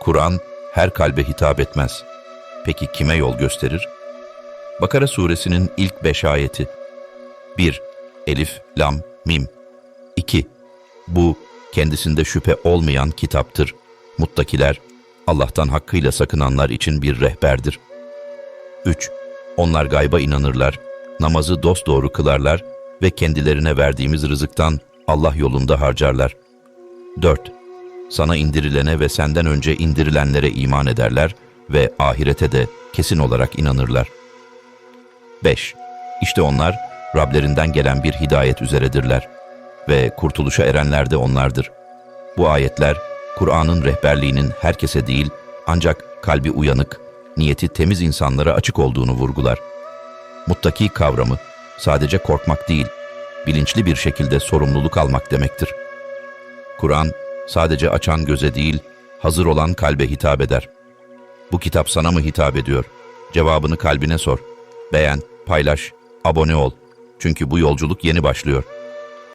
Kur'an her kalbe hitap etmez. Peki kime yol gösterir? Bakara suresinin ilk beş ayeti. 1. Elif, Lam, Mim. 2. Bu, kendisinde şüphe olmayan kitaptır. Muttakiler, Allah'tan hakkıyla sakınanlar için bir rehberdir. 3. Onlar gayba inanırlar, namazı dosdoğru kılarlar ve kendilerine verdiğimiz rızıktan Allah yolunda harcarlar. 4. Sana indirilene ve senden önce indirilenlere iman ederler ve ahirete de kesin olarak inanırlar. 5. İşte onlar Rablerinden gelen bir hidayet üzeredirler ve kurtuluşa erenler de onlardır. Bu ayetler Kur'an'ın rehberliğinin herkese değil ancak kalbi uyanık, niyeti temiz insanlara açık olduğunu vurgular. Muttaki kavramı sadece korkmak değil, bilinçli bir şekilde sorumluluk almak demektir. Kur'an sadece açan göze değil, hazır olan kalbe hitap eder. Bu kitap sana mı hitap ediyor? Cevabını kalbine sor. Beğen, paylaş, abone ol. Çünkü bu yolculuk yeni başlıyor.